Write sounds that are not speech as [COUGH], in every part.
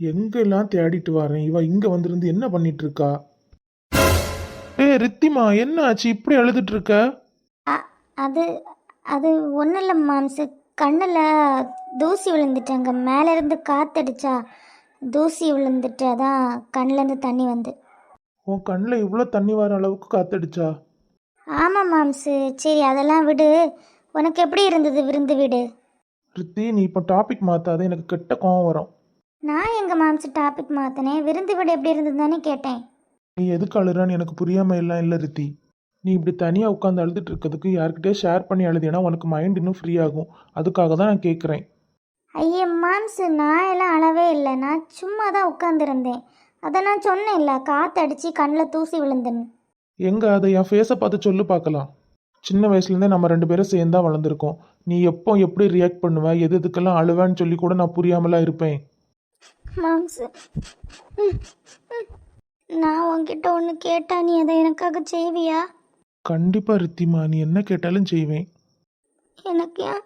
எங்கெல்லாம் தேடிட்டு வரேன்? இவ இங்க வந்திருந்து என்ன பண்ணிட்டு இருக்கா ஏய் ரித்திமா என்ன ஆச்சு? இப்படி அழுதுட்டு இருக்க அது அது ஒன்றும் இல்லை மாம்சு கண்ணில் தூசி விழுந்துட்டாங்க. மேலேருந்து காத்தடிச்சா தூசி விழுந்துட்டு அதான் கண்ணிலேருந்து தண்ணி வந்து. உன் கண்ணில் இவ்வளோ தண்ணி வர அளவுக்கு காத்தடிச்சா? ஆமாம் மாம்சு சரி அதெல்லாம் விடு. உனக்கு எப்படி இருந்தது? விருந்து வீடு. ரித்தி நீ இப்போ டாபிக் மாத்தாத. எனக்கு கெட்ட கோவம் வரும். நான் எங்கள் மாம்சு டாபிக் மாற்றினேன் விருந்து வீடு எப்படி இருந்தது தானே கேட்டேன். நீ எதுக்கு அழுறான்னு எனக்கு புரியாம எல்லாம் இல்லை ரித்தி. நீ இப்படி தனியாக உட்காந்து அழுதுட்டு இருக்கிறதுக்கு யார்கிட்டயே ஷேர் பண்ணி அழுதினா உனக்கு மைண்ட் இன்னும் ஃப்ரீ ஆகும். அதுக்காக தான் நான் கேட்குறேன் ஐயே மாம்சு நான் எல்லாம் அளவே இல்லை. நான் சும்மா தான் உட்காந்துருந்தேன் அதை நான் சொன்னேன்ல காத்தடிச்சு கண்ணில் தூசி விழுந்துன்னு. எங்க அதை என் ஃபேஸை பார்த்து சொல்லு பார்க்கலாம். சின்ன வயசுலேருந்தே நம்ம ரெண்டு பேரும் சேர்ந்தா வளர்ந்துருக்கோம். நீ எப்போ எப்படி ரியாக்ட் பண்ணுவ எது எதுக்கெல்லாம் அழுவேன்னு சொல்லி கூட நான் புரியாமலாம் இருப்பேன். மாம்சு ம், ம். நான் உன்கிட்ட ஒன்று கேட்டா நீ அதை எனக்காக செய்வியா? கண்டிப்பா ரித்திமா நீ என்ன கேட்டாலும் செய்வேன். எனக்கு ஏன்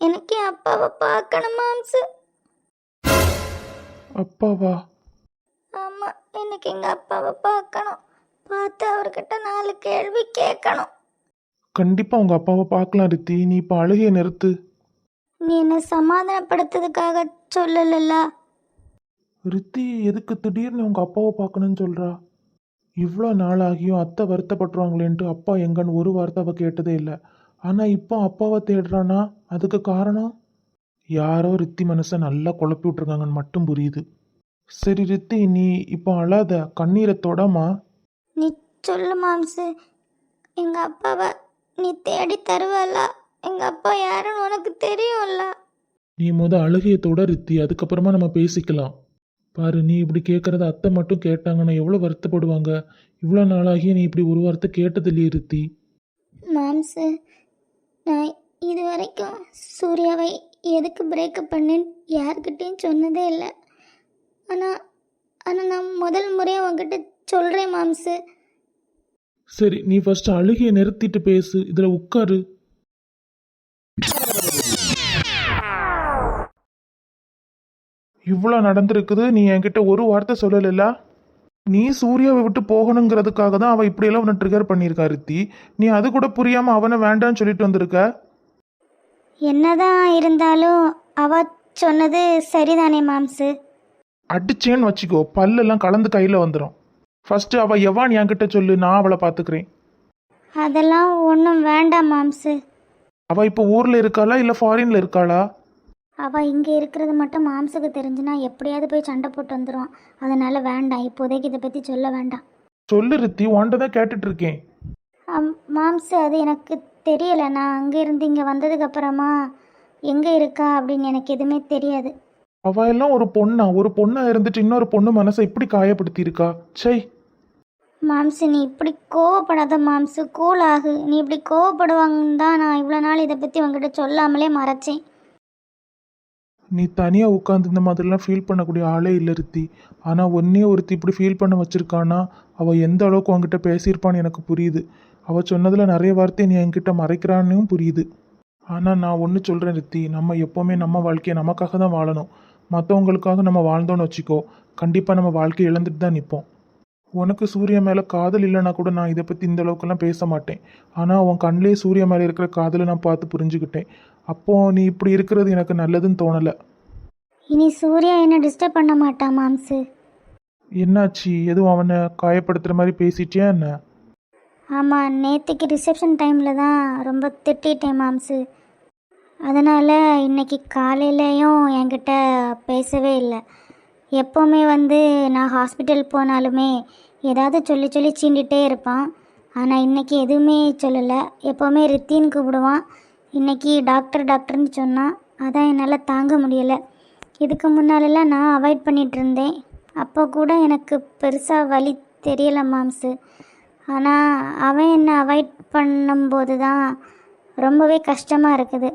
எனக்கு என் அப்பாவை பார்க்கணும் மாம்சு அப்பாவா? ஆமாம் எனக்கு எங்கள் அப்பாவை பார்க்கணும். பார்த்து அவர்கிட்ட நாலு கேள்வி கேட்கணும். கண்டிப்பா உங்க அப்பாவை பார்க்கலாம் ரித்தி நீ இப்போ அழுகையை நிறுத்து. நீ என்னை சமாதானப்படுத்துறதுக்காக சொல்லலல்ல? ரித்தி எதுக்கு திடீர்னு உங்க அப்பாவை பார்க்கணும்னு சொல்றா? இவ்வளோ நாள் ஆகியும் அத்தை வருத்தப்பட்டுருவாங்களேன்ட்டு அப்பா எங்கன்னு ஒரு வார்த்தை அவ கேட்டதே இல்லை. ஆனால் இப்போ அப்பாவை தேடுறானா? அதுக்கு காரணம்? யாரோ ரித்தி மனசை நல்லா குழப்பி விட்டுருக்காங்கன்னு மட்டும் புரியுது. சரி ரித்தி நீ இப்போ அழாத கண்ணீரை தொடாமா? நீ சொல்லு மாம்சு. எங்கள் அப்பாவை நீ தேடி தருவல்ல எங்கள் அப்பா யாருன்னு உனக்கு தெரியும்ல? நீ முத அழுகையை தொட ரித்தி அதுக்கப்புறமா நம்ம பேசிக்கலாம். பாரு நீ இப்படி கேட்குறத அத்தை மட்டும் கேட்டாங்கன்னா எவ்வளோ வருத்தப்படுவாங்க? இவ்வளோ நாளாகி நீ இப்படி ஒரு வார்த்தை கேட்டதில்லையே ரித்தி. மாம்சு நான் இது வரைக்கும் சூர்யாவை எதுக்கு பிரேக்கப் பண்ணேன்னு யார்கிட்டயும் சொன்னதே இல்லை. ஆனால் ஆனால் நான் முதல் முறையாக உங்ககிட்ட சொல்கிறேன் மாம்சு சரி நீ ஃபர்ஸ்ட் அழுகையை நிறுத்திட்டு பேசு. இதில் உட்காரு. இவ்வளோ நடந்திருக்குது நீ என்கிட்ட ஒரு வார்த்தை சொல்லலைல்ல? நீ சூர்யாவை விட்டு போகணுங்கிறதுக்காக தான் அவன் இப்படியெல்லாம் உன்னை ட்ரிகர் பண்ணியிருக்கா ரித்தி. நீ அது கூட புரியாமல் அவனை வேண்டான்னு சொல்லிட்டு வந்திருக்க? என்னதான் இருந்தாலும் அவ சொன்னது சரிதானே மாம்சு. அடிச்சேன்னு வச்சுக்கோ பல்லெல்லாம் கலந்து கையில் வந்துடும் ஃபர்ஸ்ட் அவள் எவான் என்கிட்ட சொல்லு நான் அவளை பார்த்துக்கிறேன். அதெல்லாம் ஒன்றும் வேண்டாம் மாம்சு. அவள் இப்போ ஊரில் இருக்காளா இல்லை ஃபாரின்ல இருக்காளா? அவள் இங்கே இருக்கிறது மட்டும் மாம்சுக்கு தெரிஞ்சுனா எப்படியாவது போய் சண்டை போட்டு வந்துடும் அதனால் வேண்டாம் இப்போதைக்கு இதை பற்றி சொல்ல வேண்டாம். சொல்லு ரித்தி உன்கிட்ட தான் கேட்டுட்டு இருக்கேன் மாம்சு அது எனக்கு தெரியலை. நான் அங்கே இருந்து இங்கே வந்ததுக்கப்புறமா எங்கே இருக்கா அப்படின்னு எனக்கு எதுவுமே தெரியாது. அவ எல்லாம் ஒரு பொண்ணா? ஒரு பொண்ணா இருந்துட்டு இன்னொரு பொண்ணு மனசை இப்படி காயப்படுத்தி இருக்கா சை மாம்சு நீ இப்படி கோவப்படாத மாம்சு. கூல் ஆகு நீ இப்படி கோவப்படுவாங்கன்னு தான் நான் இவ்வளோ நாள் இதை பற்றி உங்ககிட்ட சொல்லாமலே மறைச்சேன். நீ தனியாக உட்காந்து இந்த மாதிரிலாம் ஃபீல் பண்ணக்கூடிய ஆளே இல்லை ரித்தி. ஆனால் ஒன்னே ஒருத்தி இப்படி ஃபீல் பண்ண வச்சுருக்கானா அவள் எந்த அளவுக்கு உங்ககிட்ட பேசியிருப்பான்னு எனக்கு புரியுது. அவள் சொன்னதில் நிறைய வார்த்தை நீ என்கிட்ட மறைக்கிறான்னு புரியுது. ஆனால் நான் ஒன்று சொல்கிறேன் ரித்தி. நம்ம எப்போவுமே நம்ம வாழ்க்கையை நமக்காக தான் வாழணும். மற்றவங்களுக்காக நம்ம வாழ்ந்தோன்னு வச்சுக்கோ. கண்டிப்பாக நம்ம வாழ்க்கையை இழந்துட்டு தான் நிற்போம் உனக்கு சூரியன் மேலே காதல் இல்லைன்னா கூட நான் இதை பற்றி இந்த அளவுக்குலாம் பேச மாட்டேன். ஆனால் உன் கண்ணிலே சூரியன் மேலே இருக்கிற காதலை நான் பார்த்து புரிஞ்சுக்கிட்டேன். அப்போ நீ இப்படி இருக்கிறது எனக்கு நல்லதுன்னு தோணலை. இனி சூர்யா என்ன டிஸ்டர்ப் பண்ண மாட்டான் மாம்சு. என்னாச்சு? எதுவும் அவனை காயப்படுத்துகிற மாதிரி பேசிட்டியா என்ன? ஆமாம் நேற்றுக்கு ரிசப்ஷன் டைமில் தான் ரொம்ப திட்டிட்டேன் மாம்சு. அதனால் இன்னைக்கு காலையிலையும் என்கிட்ட பேசவே இல்லை. எப்போவுமே வந்து நான் ஹாஸ்பிட்டல் போனாலுமே ஏதாவது சொல்லி சொல்லி சீண்டிகிட்டே இருப்பான். ஆனால் இன்னைக்கு எதுவுமே சொல்லலை. எப்போவுமே ரித்தின்னு கூப்பிடுவான். இன்றைக்கி டாக்டர் டாக்டர்னு சொன்னால் அதான் என்னால் தாங்க முடியலை. இதுக்கு முன்னாலெல்லாம் நான் அவாய்ட் பண்ணிகிட்டு இருந்தேன் அப்போ கூட எனக்கு பெருசாக வழி தெரியலை மாம்ஸு. ஆனால் அவன் என்னை அவாய்ட் பண்ணும்போது தான் ரொம்பவே கஷ்டமாக இருக்குது.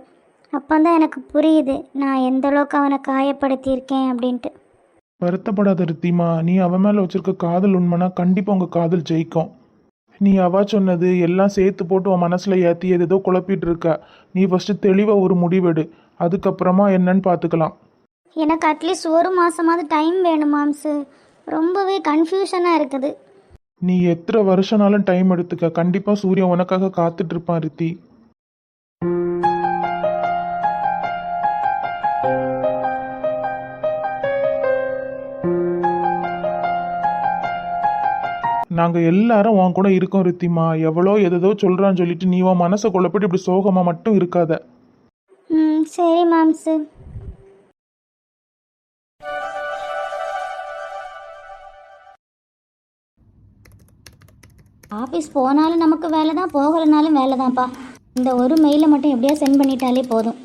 அப்போ தான் எனக்கு புரியுது நான் எந்த அளவுக்கு அவனை காயப்படுத்தியிருக்கேன் அப்படின்ட்டு. வருத்தப்படாத ரித்திமா நீ அவன் மேலே வச்சிருக்க காதல் உண்மைனா கண்டிப்பாக உங்கள் காதல் ஜெயிக்கும். நீ அவ சொன்னது எல்லாம் சேர்த்து போட்டு உன் மனசில் ஏற்றி ஏதேதோ குழப்பிட்டு இருக்க நீ ஃபஸ்ட்டு தெளிவாக ஒரு முடிவெடு. அதுக்கப்புறமா என்னன்னு பார்த்துக்கலாம் எனக்கு அட்லீஸ்ட் ஒரு மாதமாவது டைம் வேணும் மாம்ஸு ரொம்பவே கன்ஃபியூஷனாக இருக்குது. நீ எத்தனை வருஷனாலும் டைம் எடுத்துக்க. கண்டிப்பாக சூரியன் உனக்காக காத்துட்டு இருப்பான் ரித்தி. நாங்கள் எல்லாரும் உன் கூட இருக்கோம் ரித்திமா. எவ்வளோ எதோ சொல்கிறான்னு சொல்லிட்டு நீ உன் மனசை குழப்பிட்டு இப்படி சோகமாக மட்டும் இருக்காத. ம் சரி மாம்ஸு ஆஃபீஸ் போனாலும் நமக்கு வேலை தான் போகலைனாலும் வேலை தான்ப்பா இந்த ஒரு மெயிலை மட்டும் எப்படியா சென்ட் பண்ணிட்டாலே போதும்.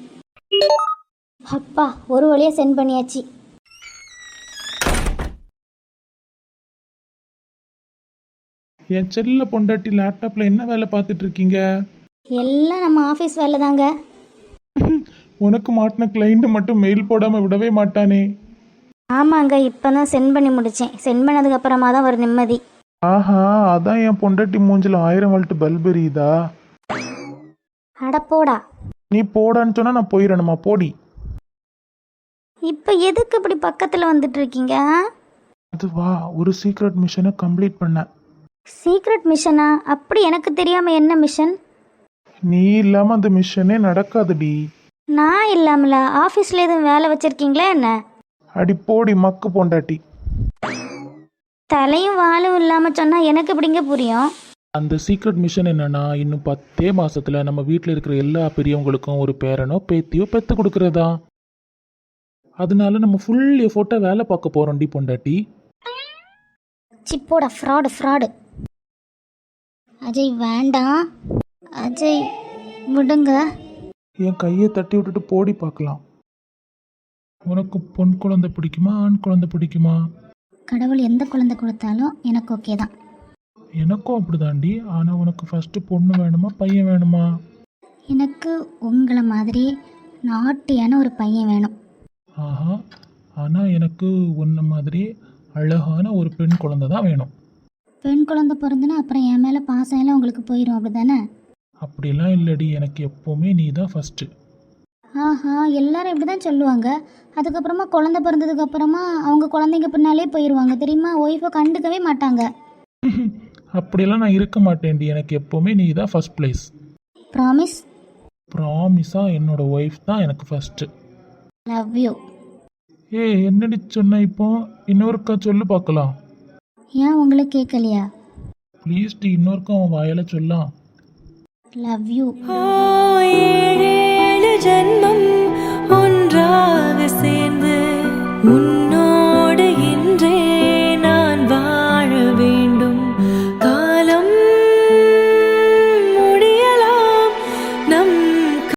அப்பா ஒரு வழியாக சென்ட் பண்ணியாச்சு. என் செல்ல பொண்டாட்டி லேப்டாப்பில் என்ன வேலை பார்த்துட்டு இருக்கீங்க எல்லாம் நம்ம ஆஃபீஸ் வேலை தாங்க உனக்கு மாட்டின கிளைண்ட் மட்டும் மெயில் போடாமல் விடவே மாட்டானே. ஆமாங்க இப்போ தான் சென்ட் பண்ணி முடித்தேன் சென்ட் பண்ணதுக்கப்புறமா தான் ஒரு நிம்மதி. ஆஹா அதான் என் பொண்டாட்டி மூஞ்சில் ஆயிரம் வால்ட் பல்ப் எரியுதா? அடப்போடா நீ போடான்னு சொன்னா நான் போயிடணுமா போடி. இப்போ எதுக்கு இப்படி பக்கத்தில் வந்துட்டு இருக்கீங்க அது வா ஒரு சீக்ரெட் மிஷனை கம்ப்ளீட் பண்ண சீக்ரெட் மிஷனா அப்படி எனக்கு தெரியாம என்ன மிஷன் நீ இல்லாம அந்த மிஷனே நடக்காதுடி. நான் இல்லாமல? ஆஃபீஸில் எதுவும் வேலை வச்சிருக்கீங்களா என்ன? அடி போடி மக்கு பொண்டாட்டி. தலையும் வாலும் இல்லாமல் சொன்னால் எனக்கு எப்படிங்க புரியும்? அந்த சீக்ரெட் மிஷன் என்னன்னா இன்னும் பத்தே மாசத்துல நம்ம வீட்டில் இருக்கிற எல்லா பெரியவங்களுக்கும் ஒரு பேரனோ பேத்தியோ பெத்து கொடுக்கறதா? அதனால நம்ம ஃபுல் எஃபோர்ட்டாக வேலை பார்க்க போறோம் டி பொண்டாட்டி சிப்போட ஃப்ராடு ஃப்ராடு அஜய் வேண்டாம். அஜய் விடுங்க. என் கையை தட்டி விட்டுட்டு போடி பார்க்கலாம். உனக்கு பொன் குழந்தை பிடிக்குமா ஆண் குழந்தை பிடிக்குமா? கடவுள் எந்த குழந்தை கொடுத்தாலும் எனக்கு ஓகே தான். எனக்கும் அப்படிதாண்டி ஆனால் உனக்கு ஃபஸ்ட்டு பொண்ணு வேணுமா பையன் வேணுமா? எனக்கு உங்களை மாதிரி நாட்டியான ஒரு பையன் வேணும். ஆஹா. ஆனால் எனக்கு உன்ன மாதிரி அழகான ஒரு பெண் குழந்தை தான் வேணும். பெண் குழந்தை பிறந்துனா அப்புறம் என் மேலே பாசம் எல்லாம் உங்களுக்கு போயிடும் அப்படி தானே அப்படிலாம் இல்லடி எனக்கு எப்போவுமே நீ தான் ஃபஸ்ட்டு ஆஹா எல்லாரும் இப்படி தான் சொல்லுவாங்க. அதுக்கப்புறமா குழந்தை பிறந்ததுக்கு அப்புறமா அவங்க குழந்தைங்க பின்னாலே போயிடுவாங்க தெரியுமா? ஒய்ஃபை கண்டுக்கவே மாட்டாங்க. [LAUGHS] அப்படியெல்லாம் நான் இருக்க மாட்டேன்டி எனக்கு எப்போவுமே நீ தான் ஃபஸ்ட் ப்ளேஸ் ப்ராமிஸ் ப்ராமிஸாக என்னோட ஒய்ஃப் தான் எனக்கு ஃபஸ்ட்டு லவ் யூ ஏ என்னடி சொன்ன இப்போ? இன்னொருக்கா சொல்லு பார்க்கலாம். ஏன் உங்களை கேட்கலையா? ப்ளீஸ் டி இன்னொருக்கும் அவன் வாயால சொல்லாம் லவ் யூ ஜென்மம்